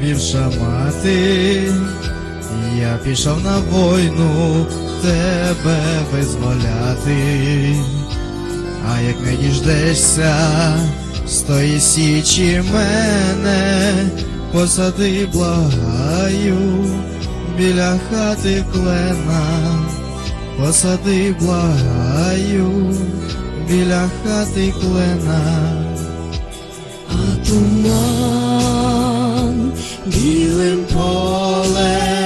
посивівша мати, я пішов на війну тебе визволяти, а як не діждешся з тої січі мене, посади благаю біля хати клена, посади благаю біля хати клена. А туман Dealing Paul and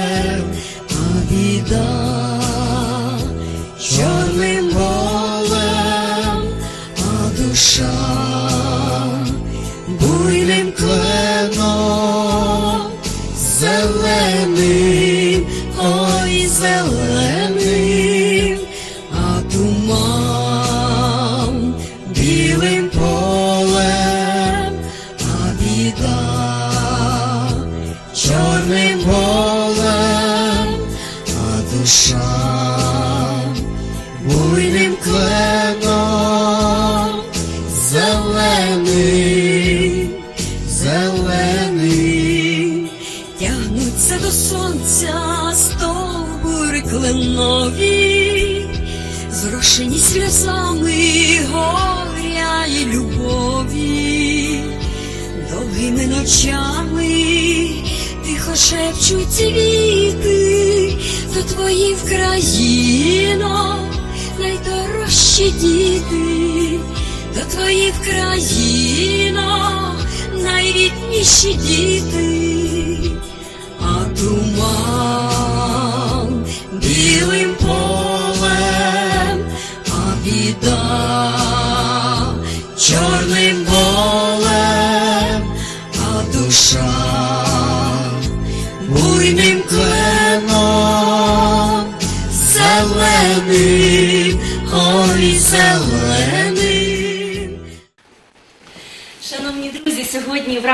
горя і любові, довгими ночами тихо шепчуть віти, то твої Вкраїно, найдорожчі діти, то твої Вкраїно, найрідніші діти, а туман Jordan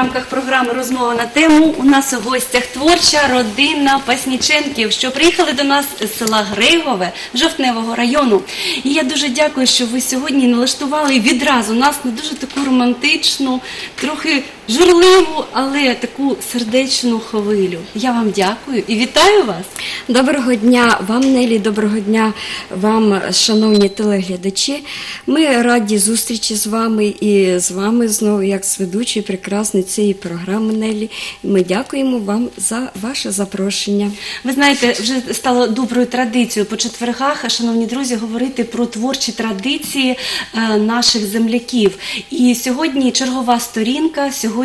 рамках програми розмова на тему у нас у гостях творча родина Пасніченків, що приїхали до нас з села Григове Жовтневого району. І я дуже дякую, що ви сьогодні налаштували відразу нас на дуже таку романтичну, трохи журливу, але таку сердечну хвилю. Я вам дякую і вітаю вас. Доброго дня вам, Нелі, доброго дня вам, шановні телеглядачі. Ми раді зустрічі з вами і з вами знову, як з ведучої прекрасної цієї програми Нелі. Ми дякуємо вам за ваше запрошення. Ви знаєте, вже стало доброю традицією по четвергах, шановні друзі, говорити про творчі традиції е, наших земляків. І сьогодні чергова сторінка, сьогодні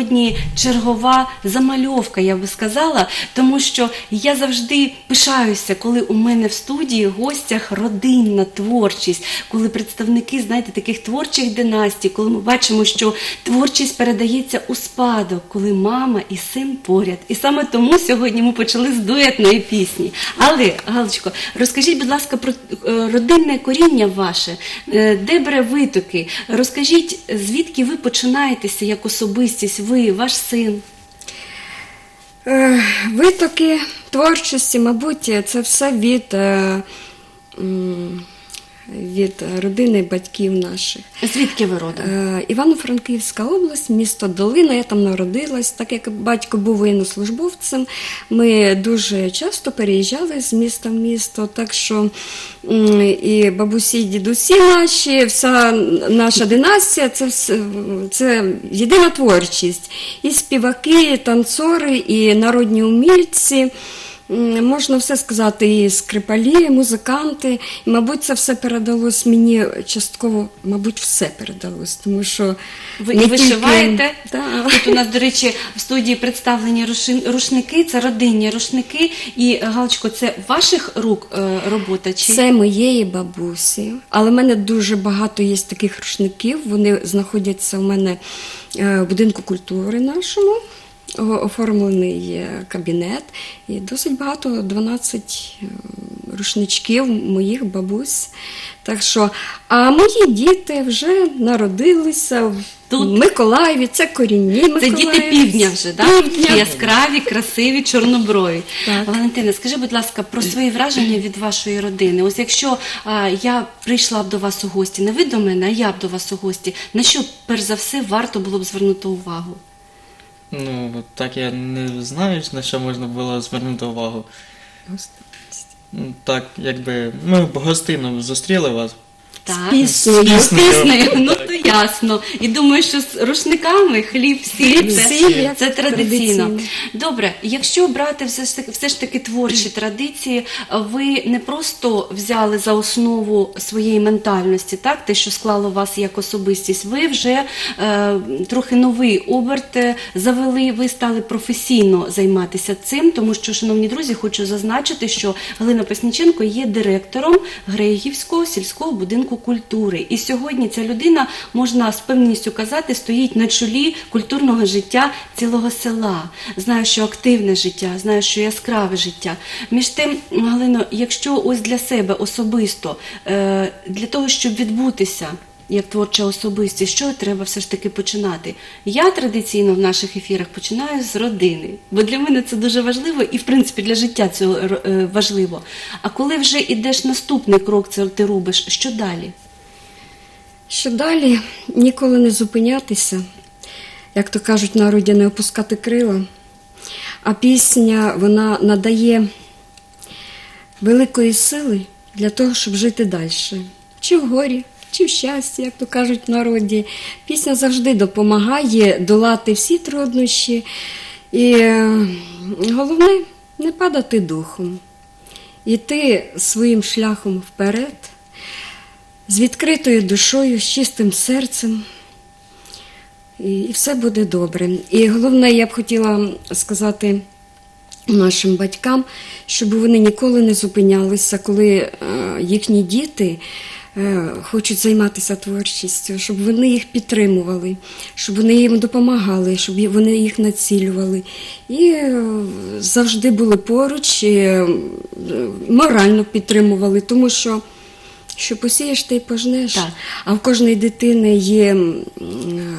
чергова замальовка, я би сказала, тому що я завжди пишаюся, коли у мене в студії гостях родинна творчість, коли представники, знаєте, таких творчих династій, коли ми бачимо, що творчість передається у спадок, коли мама і син поряд. І саме тому сьогодні ми почали з дуетної пісні. Але, Галочко, розкажіть, будь ласка, про е, родинне коріння ваше, Е, де бере витоки? Розкажіть, звідки ви починаєтеся як особистість, ви, ваш син? Е, Витоки творчості, мабуть, це все від, е, від родини батьків наших. Звідки ви родом? Е, Івано-Франківська область, місто Долина. Я там народилась. Так як батько був воєннослужбовцем, ми дуже часто переїжджали з міста в місто. Так що і бабусі, і дідусі наші, вся наша династія це, це єдина творчість. І співаки, і танцори, і народні умільці. Можна все сказати, і скрипалі, і музиканти. І, мабуть, це все передалось мені частково, мабуть, все передалось, тому що Ви і вишиваєте. Да. Тут у нас, до речі, в студії представлені рушники, це родинні рушники. І Галочко, це ваших рук е, робота? Чи Це моєї бабусі, але в мене дуже багато є таких рушників. Вони знаходяться в мене е, в будинку культури нашому. Оформлений кабінет, і досить багато 12 е, рушничків моїх бабусь. Так що, а мої діти вже народилися в Тут? Миколаєві, це корінні Це Миколаївці. діти півдня вже, так? Півдня. Яскраві, красиві, чорноброві. Так. Валентина, скажи, будь ласка, про свої враження від вашої родини. Ось якщо а, я прийшла б до вас у гості, не ви до мене, а я б до вас у гості, на що перш за все варто було б звернути увагу? Ну, так я не знаю, на що можна було звернути увагу. Гостинність. Так, якби ми в гостинно зустріли вас. Так. піснею. З Піснею. ну то ясно. І думаю, що з рушниками хліб, сіль, це, сіль, це традиційно. Добре, якщо брати все ж таки, все ж таки творчі традиції, ви не просто взяли за основу своєї ментальності, так, те, що склало вас як особистість, ви вже е, трохи новий оберт е, завели, ви стали професійно займатися цим, тому що, шановні друзі, хочу зазначити, що Галина Песніченко є директором Греївського сільського будинку культури. І сьогодні ця людина, можна з певністю казати, стоїть на чолі культурного життя цілого села. Знаю, що активне життя, знаю, що яскраве життя. Між тим, Галино, якщо ось для себе особисто, е, для того, щоб відбутися. Як творча особистість, що треба все ж таки починати? Я традиційно в наших ефірах починаю з родини, бо для мене це дуже важливо і, в принципі, для життя це е, важливо. А коли вже йдеш наступний крок, це ти робиш, що далі? Що далі ніколи не зупинятися, як то кажуть, народі не опускати крила. А пісня вона надає великої сили для того, щоб жити далі. Чи в горі, чи в щасті, як то кажуть в народі. Пісня завжди допомагає долати всі труднощі. І е, головне не падати духом, іти своїм шляхом вперед з відкритою душою, з чистим серцем. І, і все буде добре. І головне, я б хотіла сказати нашим батькам, щоб вони ніколи не зупинялися, коли е, їхні діти. Е, Хочуть займатися творчістю, щоб вони їх підтримували, щоб вони їм допомагали, щоб вони їх націлювали. І е, завжди були поруч, і, морально підтримували, тому що що посієш, ти й пожнеш. Так. А в кожної дитини є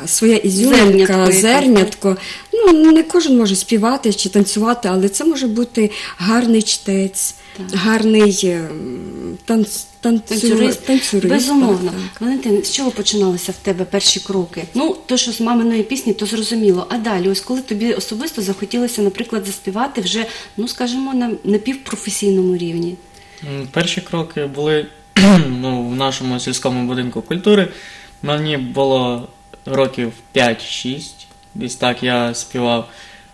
своя Зернятко ізюминка, зернятко. Ну, не кожен може співати чи танцювати, але це може бути гарний чтець, гарний е, танц, танцю, Танцюрист. танцюрист. Безумовно. так, так. Валентин, з чого починалися в тебе перші кроки? Ну, то, що з маминої пісні, то зрозуміло. А далі, ось коли тобі особисто захотілося, наприклад, заспівати вже, ну скажімо, на напівпрофесійному рівні. Перші кроки були ну, в нашому сільському будинку культури. Мені було років 5-6, десь так я співав.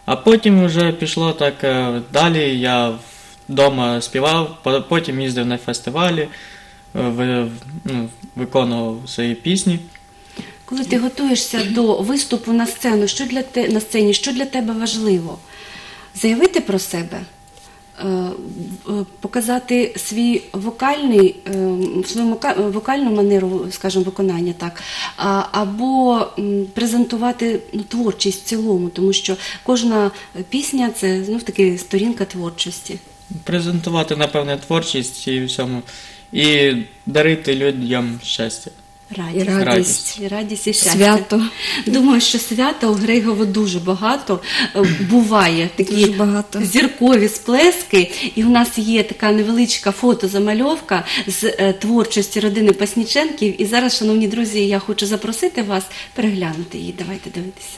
А потім вже пішло так е, далі. Я вдома співав, потім їздив на фестивалі, е, ну, виконував свої пісні. Коли ти готуєшся до виступу на сцену, що для те на сцені, що для тебе важливо? Заявити про себе, показати свій вокальний, е, свою вокальну манеру, скажімо, виконання, так, або презентувати ну, творчість в цілому, тому що кожна пісня це знов таки сторінка творчості. Презентувати, напевне, творчість і всьому. І дарити людям щастя. Радість. Радість. Радість. І щастя. Свято. Думаю, що свята у Грейгово дуже багато е, буває такі Дуже багато. зіркові сплески. І у нас є така невеличка фотозамальовка з е, творчості родини Пасніченків. І зараз, шановні друзі, я хочу запросити вас переглянути її. Давайте дивитися.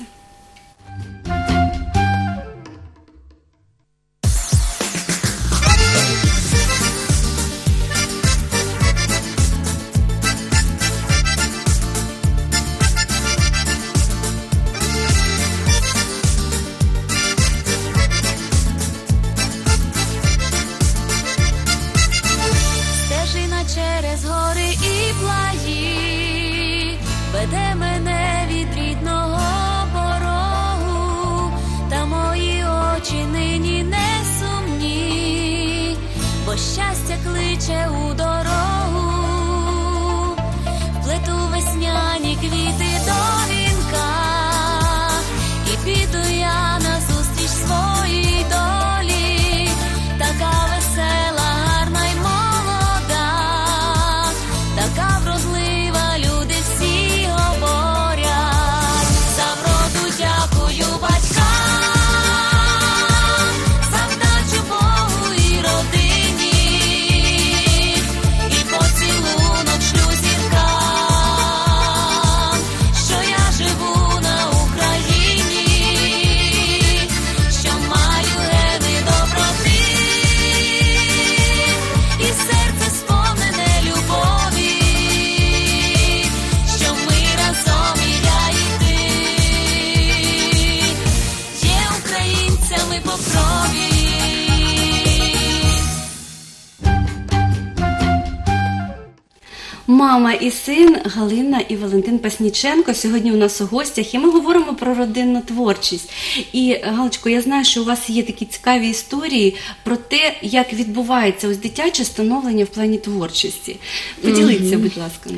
Галина і Валентин Пасніченко сьогодні у нас у гостях, і ми говоримо про родинну творчість. І Галочко, я знаю, що у вас є такі цікаві історії про те, як відбувається ось дитяче становлення в плані творчості. Поділіться, будь ласка.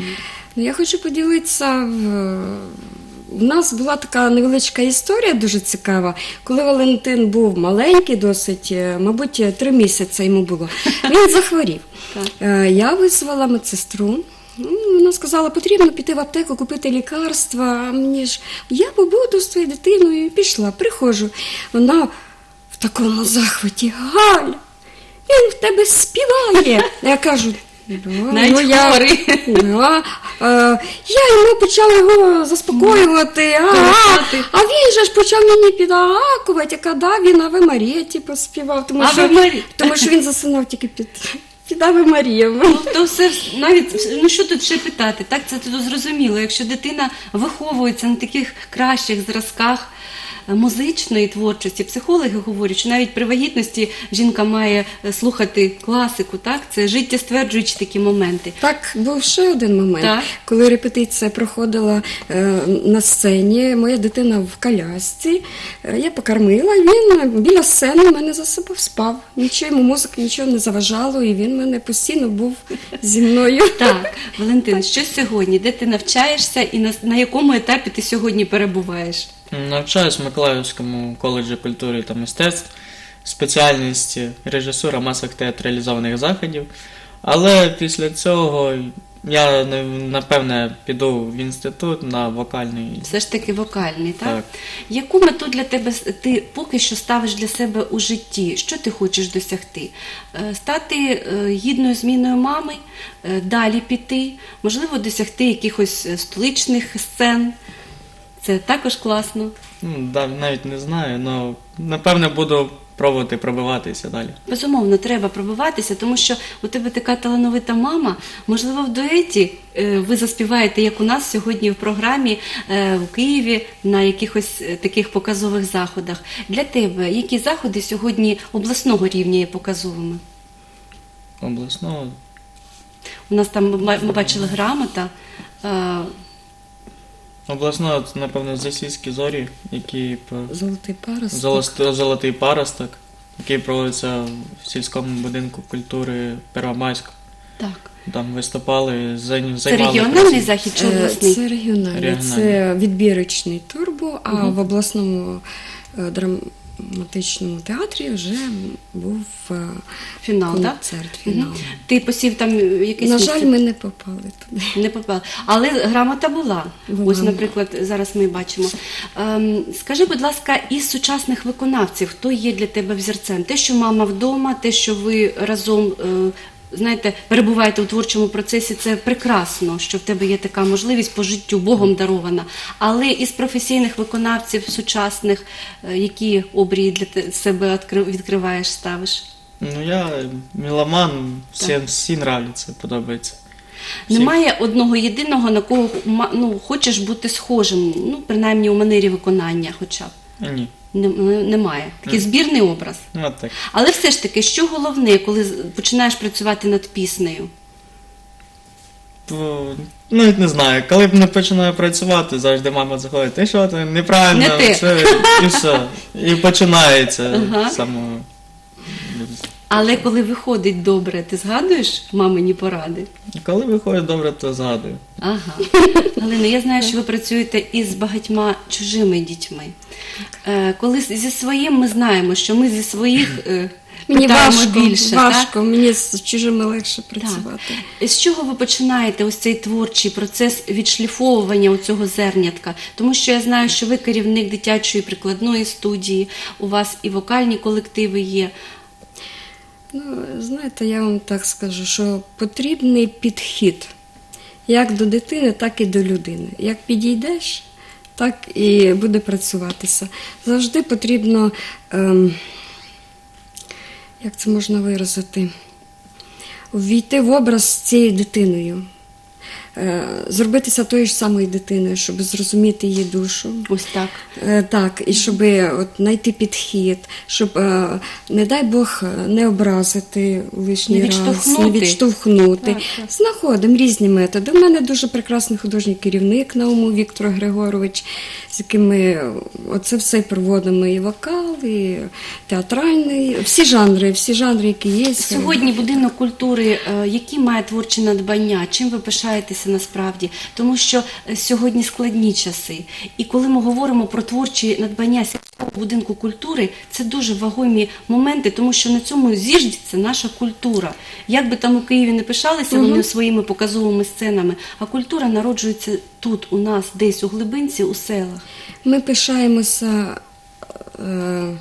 Ну, Я хочу поділитися. У нас була така невеличка історія, дуже цікава. Коли Валентин був маленький, досить, е, мабуть, три місяці йому було. Він захворів. Е, Я визвала медсестру. Ну, Вона сказала, потрібно піти в аптеку, купити лікарства. А мені ж я побуду з твоєю дитиною і пішла. Приходжу. Вона в такому захваті. Галя, він в тебе співає. Я кажу, «Да, Навіть ну, я. Да, е, я йому почала його заспокоювати, а, а, а він же ж почав мені підагакувати, яка да, він Аве Марія типу, співав, тому, що, тому що він засинав тільки під, під Марія. Ну, то все навіть ну що тут ще питати? Так це тут зрозуміло. Якщо дитина виховується на таких кращих зразках музичної творчості, психологи говорять, що навіть при вагітності жінка має е, слухати класику, так це життєстверджуючі такі моменти. Так, був ще один момент. Так. Коли репетиція проходила е, на сцені, моя дитина в колясці, е, я покормила, він біля сцени мене засипав, спав. Нічого йому музика нічого не заважало, і він мене постійно був зі мною. Так, Валентин, що сьогодні? Де ти навчаєшся і на, на якому етапі ти сьогодні перебуваєш? Навчаюсь в Миколаївському коледжі культури та мистецтв, спеціальність режисура масок театралізованих заходів. Але після цього я напевне піду в інститут на вокальний. Все ж таки вокальний, так? Так. Яку мету для тебе ти поки що ставиш для себе у житті? Що ти хочеш досягти? Е, Стати е, гідною зміною мами, Е, далі піти, можливо, досягти якихось столичних сцен. Це також класно. Ну, навіть не знаю, але напевне буду пробувати пробиватися далі. Безумовно, треба пробиватися, тому що у тебе така талановита мама. Можливо, в дуеті е, ви заспіваєте, як у нас сьогодні в програмі е, в Києві на якихось е, таких показових заходах. Для тебе які заходи сьогодні обласного рівня є показовими? Обласного. У нас там ми бачили грамота. Е, Обласного, це, напевно, засільські зорі, які по Золотий паросток. Золост- Золотий паросток, який проводиться в сільському будинку культури Первомайськ. Так. Там виступали, зай- Це займали регіональний захід чи Е, обласний? Це регіональний, Регіональний. це відбірочний турбо, а в обласному е, драматичному театрі вже був е, Фінал, концерт. Да? фінал. Ти посів там якийсь На жаль, ми не попали туди. Не попали. Але грамота була. Була. Ось, наприклад, зараз ми бачимо. Ем, скажи, будь ласка, із сучасних виконавців, хто є для тебе взірцем? Те, що мама вдома, те, що ви разом. е, Знаєте, перебуваєте у творчому процесі, це прекрасно, що в тебе є така можливість по життю Богом дарована. Але із професійних виконавців сучасних, е, які обрії для себе відкриваєш, ставиш? Ну я меломан, всім всі нравляться, подобається. Всі. Немає одного єдиного, на кого ну, хочеш бути схожим, ну, принаймні у манері виконання хоча б. Ні. Нем- Немає. Такий збірний образ. Ну так. Але все ж таки, що головне, коли починаєш працювати над піснею? То, навіть не знаю, коли б не починаю працювати, завжди мама заходить, ти що ти неправильно, Не ти. це і все. І починається Ага. з самого. Але коли виходить добре, ти згадуєш мамині поради? Коли виходить добре, то згадую. Ага. Галина, я знаю, що ви працюєте із багатьма чужими дітьми. Е, коли зі своїм ми знаємо, що ми зі своїх е, Мені питаємо важко, більше. важко, мені з чужими легше працювати. Так. З чого ви починаєте ось цей творчий процес відшліфовування у цього зернятка? Тому що я знаю, що ви керівник дитячої прикладної студії, у вас і вокальні колективи є. Ну, знаєте, я вам так скажу, що потрібний підхід як до дитини, так і до людини. Як підійдеш, так і буде працюватися. Завжди потрібно, ем, як це можна виразити, ввійти в образ з цією дитиною. Е, Зробитися тою ж самою дитиною, щоб зрозуміти її душу. Ось так. Е, Так, і щоб от знайти підхід, щоб, е, не дай Бог, е, не образити лишній Не раз, не відштовхнути. Так, так. Знаходимо різні методи. У мене дуже прекрасний художній керівник Наумов Віктор Григорович, з яким ми оце все проводимо і вокал, і театральний, всі жанри, всі жанри, які є. Сьогодні будинок культури, е, які має творчі надбання, чим ви пишаєтеся насправді? Тому що е, сьогодні складні часи. І коли ми говоримо про творчі надбання сільського будинку культури, це дуже вагомі моменти, тому що на цьому зіждеться наша культура. Як би там у Києві не пишалися вони своїми показовими сценами, а культура народжується тут, у нас, десь у глибинці, у селах. Ми пишаємося е,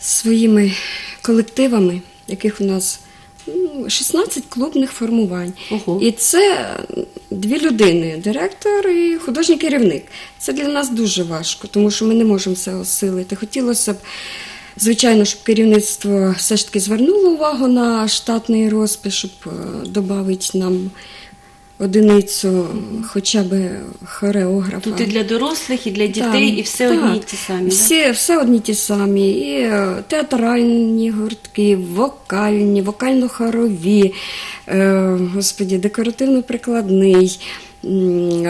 своїми колективами, яких у нас 16 клубних формувань. Ого. І це дві людини: директор і художній керівник. Це для нас дуже важко, тому що ми не можемо це осилити. Хотілося б. Звичайно, щоб керівництво все ж таки звернуло увагу на штатний розпис, щоб додати нам одиницю хоча б хореографа. Тут і для дорослих, і для дітей, Так, і все так. одні й ті самі. Всі, все одні ті самі. І е, театральні гуртки, вокальні, вокально-хорові, е, господі, декоративно-прикладний.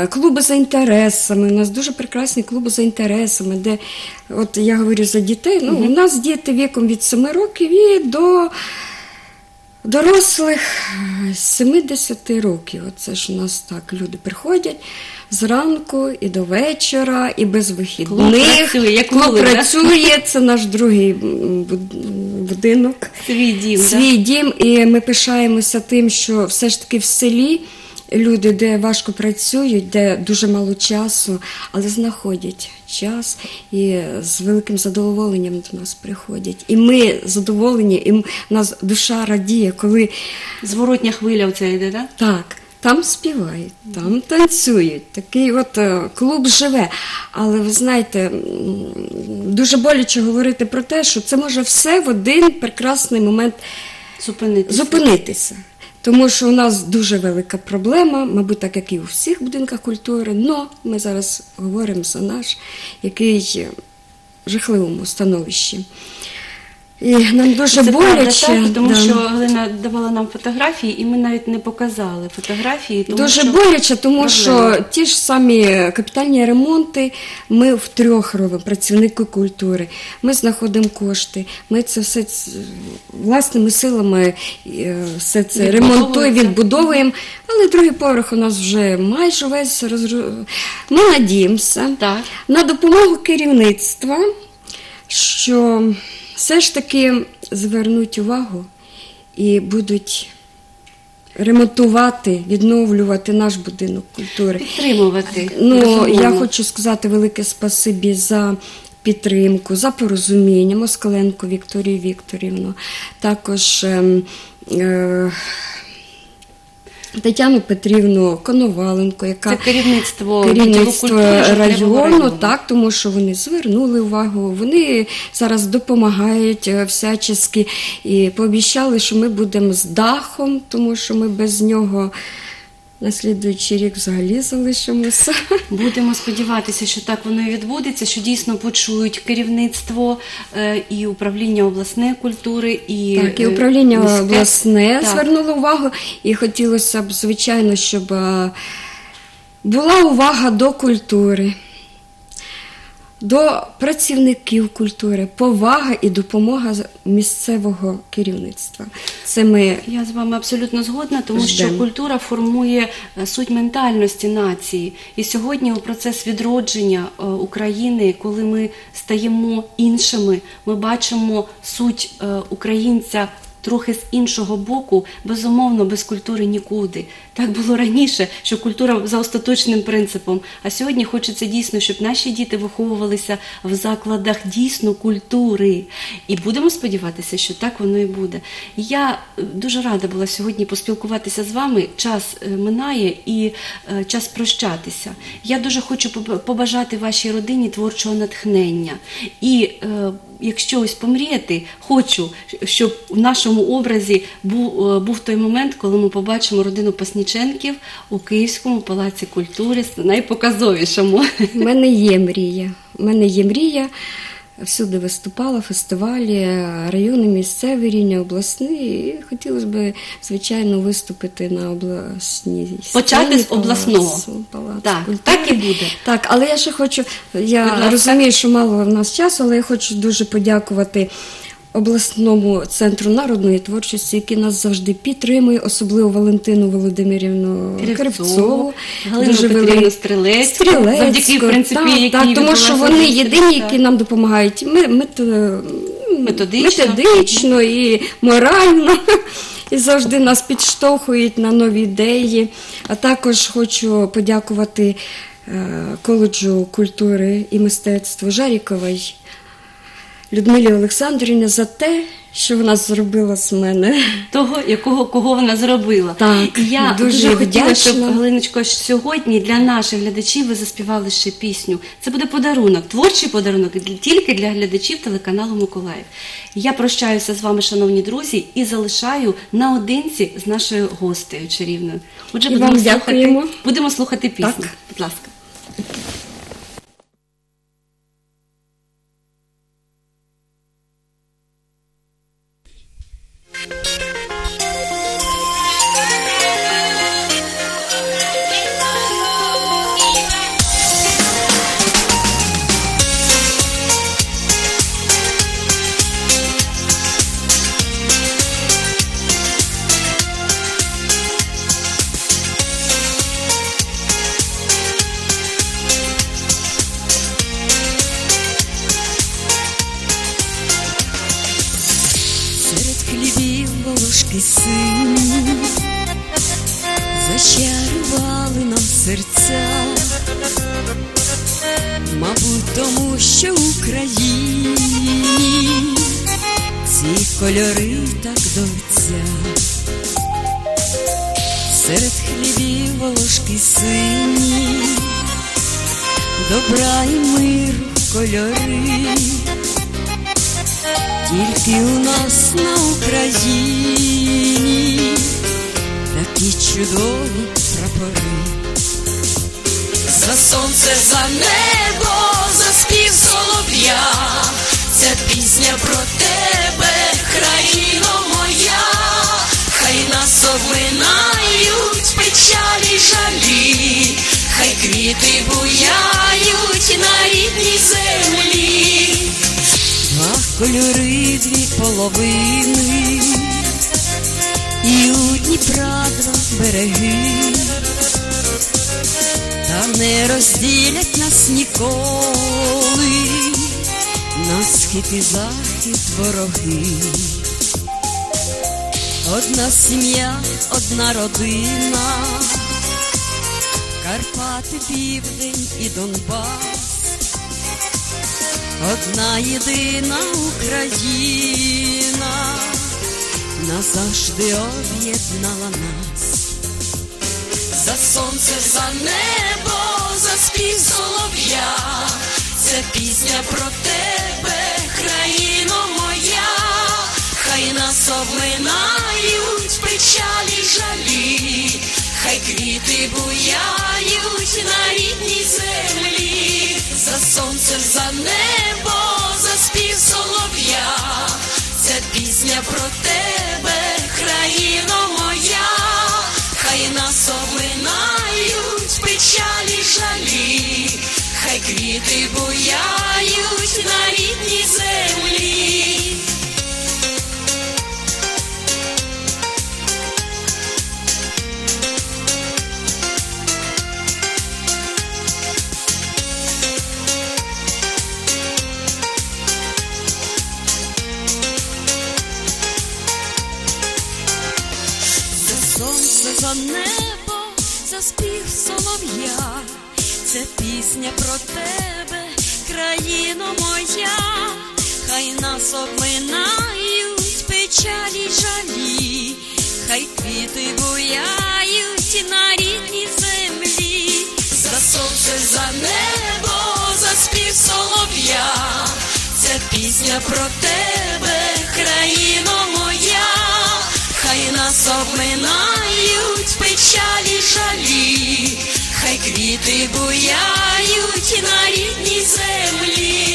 Клуби за інтересами. У нас дуже прекрасні клуби за інтересами, де, от я говорю за дітей, ну, у нас діти віком від 7 років і до дорослих е, 70 років. Оце ж у нас так люди приходять зранку і до вечора, і без вихідних. Клуб працює, да? це наш другий будинок. Свій дім. да? Свій дім, і ми пишаємося тим, що все ж таки в селі люди, де важко працюють, де дуже мало часу, але знаходять час і з великим задоволенням до нас приходять. І ми задоволені, і нас душа радіє, коли Зворотня хвиля оця йде, так? так. Там співають, там танцюють. Такий от е, клуб живе. Але ви знаєте, дуже боляче говорити про те, що це може все в один прекрасний момент Зупинитися. зупинитися. Тому що у нас дуже велика проблема, мабуть, так як і у всіх будинках культури, але ми зараз говоримо за наш, який в жахливому становищі. І нам дуже Це правда, боляче. так, тому да. що Галина давала нам фотографії, і ми навіть не показали фотографії. Тому Дуже що боляче, тому проблема. що ті ж самі капітальні ремонти ми втрьох робимо, працівники культури. Ми знаходимо кошти, ми це все власними силами е, все це ремонтуємо, відбудовуємо. Але другий поверх у нас вже майже весь розру... Ми надіємося Так. на допомогу керівництва, що все ж таки звернуть увагу і будуть ремонтувати, відновлювати наш будинок культури. підтримувати. Ну, я хочу сказати велике спасибі за підтримку, за порозуміння Москаленко Вікторію Вікторівну, також е, е, Тетяну Петрівну Коноваленко, яка Це керівництво, керівництво культури району, району. так, тому що вони звернули увагу, вони зараз допомагають е, всячески і пообіцяли, що ми будемо з дахом, тому що ми без нього на слідуючий рік взагалі залишимося. Будемо сподіватися, що так воно і відбудеться, що дійсно почують керівництво е, і управління обласної культури, і, Так, і е, управління міське. обласне Так. звернуло увагу, і хотілося б, звичайно, щоб е, була увага до культури. До працівників культури, повага і допомога місцевого керівництва. Це ми Я з вами абсолютно згодна, тому що культура формує е, суть ментальності нації. І сьогодні у процес відродження е, України, коли ми стаємо іншими, ми бачимо суть е, українця. Трохи з іншого боку, безумовно, без культури нікуди. Так було раніше, що культура за остаточним принципом. А сьогодні хочеться дійсно, щоб наші діти виховувалися в закладах дійсно культури. І будемо сподіватися, що так воно і буде. Я е, дуже рада була сьогодні поспілкуватися з вами. Час е, минає і е, час прощатися. Я дуже хочу побажати вашій родині творчого натхнення. І якщо ось помріяти, хочу, щоб в нашому образі був, той момент, коли ми побачимо родину Пасніченків у Київському палаці культури, найпоказовішому. У мене є мрія. У мене є мрія. Всюди виступала, фестивалі, райони, місцеві рівня, обласні. І хотілося б, звичайно, виступити на обласній Почати сцені з обласного. палацу Так, культури. так і буде. Так, але я ще хочу, я розумію, що мало в нас часу, але я хочу дуже подякувати обласному центру народної творчості, який нас завжди підтримує, особливо Валентину Володимирівну Кривцову, Галину дуже Петрівну Стрілецьку, завдяки, в принципі, так, якій так, тому що вони єдині, які нам допомагають ми, мет- Методично. методично і морально. І завжди нас підштовхують на нові ідеї. А також хочу подякувати е, коледжу культури і мистецтва Жаріковій Людмилі Олександрівні за те, що вона зробила з мене. того, якого кого вона зробила. Так, І я дуже дуже, хотіла, щоб. Галиночко сьогодні для наших глядачів ви заспівали ще пісню. Це буде подарунок, творчий подарунок тільки для глядачів телеканалу Миколаїв. Я прощаюся з вами, шановні друзі, і залишаю наодинці з нашою гостею чарівною. Отже, І будемо вам слухати, дякуємо. будемо слухати пісню. Так. Будь ласка. Серед хлібів волошки сині, добра і миру кольори. Тільки у нас на Україні такі чудові прапори. За сонце, за небо, за спів солов'я, ця пісня про тебе, країно моя, хай печалі жалі, хай квіти буяють на рідній землі. Два кольори, дві половини, і у Дніпра два береги, та не розділять нас ніколи, на схід і захід вороги. Одна сім'я, одна родина, Карпати, Південь і Донбас. Одна єдина Україна. Назавжди об'єднала нас. За сонце, за небо, за спів солов'я, це пісня про тебе, країно моя, хай нас обминають печалі жалі, хай квіти буяють на рідній землі, за сонце, за небо, за спів солов'я, Це пісня про тебе, країно моя, хай нас обминають печалі жалі, хай квіти буяють на рідній землі, за сонце, за небо, за спів солов'я, це пісня про тебе, країно моя, хай нас обминають печалі жалі квіти буяють на рідній землі.